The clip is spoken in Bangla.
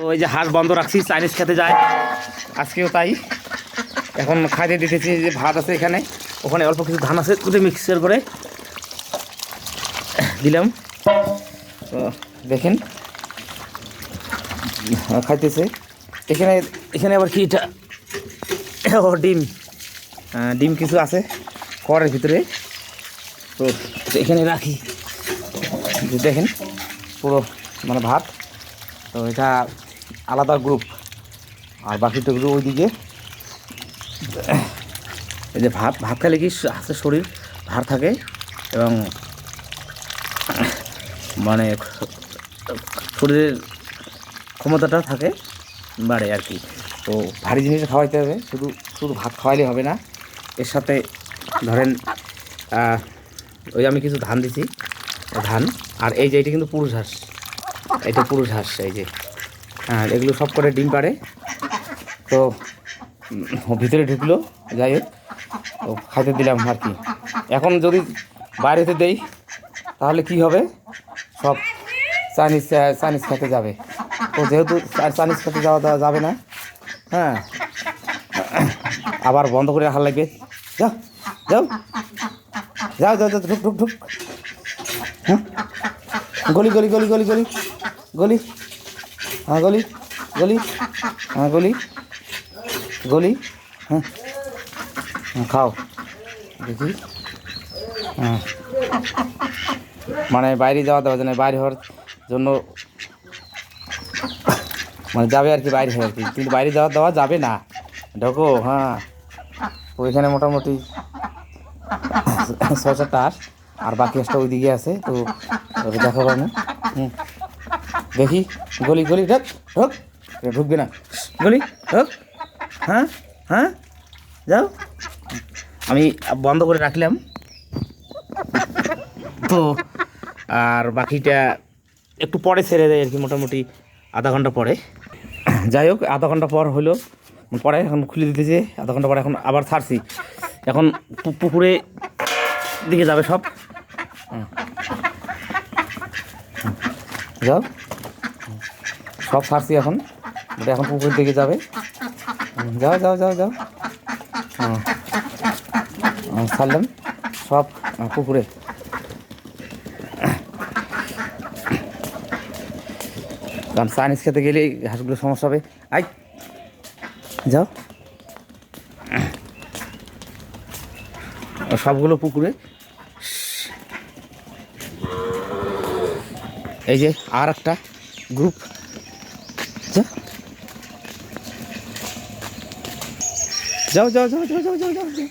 তো এই যে হাঁস বন্ধ রাখছি, চাইনিজ খেতে যায়। আজকেও তাই। এখন খাইতে দিতেছি যে ভাত আছে এখানে। ওখানে অল্প কিছু ধান আছে ওটা মিক্সার করে দিলাম। তো দেখেন। খাইতেছে। এখানে এখানে আবার কি এটা? ও, ডিম। ডিম কিছু আছে করের ভিতরে। তো এখানে রাখি। দেখেন, পুরো মানে ভাত। তো এটা আলাদা গ্রুপ আর বাকি বাকিটা গ্রুপ ওইদিকে। এই যে ভাত ভাত খেলে কি হাতের শরীর ভার থাকে? এবং মানে শরীরের ক্ষমতাটা থাকে, বাড়ে আর কি। তো ভারী জিনিস খাওয়াইতে হবে, শুধু শুধু ভাত খাওয়াইলে হবে না। এর সাথে ধরেন ওই আমি কিছু ধান দিছি, ধান। আর এই যে এটা কিন্তু পুরুষ হাঁস। এটা পুরুষ হাঁস, এই যে। হ্যাঁ এগুলো সব করে ডিম পাড়ে। তো ভিতরে ঢুকলো, যাই হোক। তো খাইতে দিলাম আর কি। এখন যদি বাইরেতে দেই, তাহলে কি হবে? সব চাইনিজ চাইনিজ খেতে যাবে। তো যেহেতু চাইনিজ খেতে যাওয়া যাবে না হ্যাঁ। আবার বন্ধ করে রাখা লাগবে। যাও যাও। যাও যাও যাও, ঢুক ঢুক ঢুক। হ্যাঁ। গলি গলি গলি গলি গলি। গলি। হ্যাঁ গলি গলি হ্যাঁ গলি গলি হ্যাঁ হ্যাঁ, খাও। দেখি হ্যাঁ। মানে বাইরে যাওয়া দেওয়া যায় বাইরে হওয়ার জন্য মানে যাবে আর কি বাইরে আর কি। কিন্তু বাইরে যাওয়া দেওয়া যাবে না। ঢোকো হ্যাঁ। ওইখানে মোটামুটি ছয় সাতটা আর বাকি হাঁসটা ওইদিকে আছে তো দেখাবো না হুম। দেখি, গলি গলি, ঢোক ঢোক ঢুকবে না। গলি, ঢোক হ্যাঁ হ্যাঁ যাও। আমি বন্ধ করে রাখলাম। তো, আর বাকিটা একটু পরে ছেড়ে দেয় আর কি, মোটামুটি আধা ঘণ্টা পরে। যাই হোক, আধা ঘণ্টা পর হলো, পরে এখন খুলে দিতেছে, আধা ঘণ্টা পরে এখন আবার ছাড়ছি। এখন পুকুরে দিকে যাবে সব। যাও। সব ছাড়ছি এখন। এখন পুকুরের দিকে যাবে। যাও যাও যাও যাও। ছাড়লাম। সব পুকুরে। কারণ চাইনিজ খেতে গেলে ঘাসগুলো সমস্যা হবে। আই, যাও। সবগুলো পুকুরে। এই যে আর একটা গ্রুপ। যাও যাও যাও যাও যাও যাও যাও যাও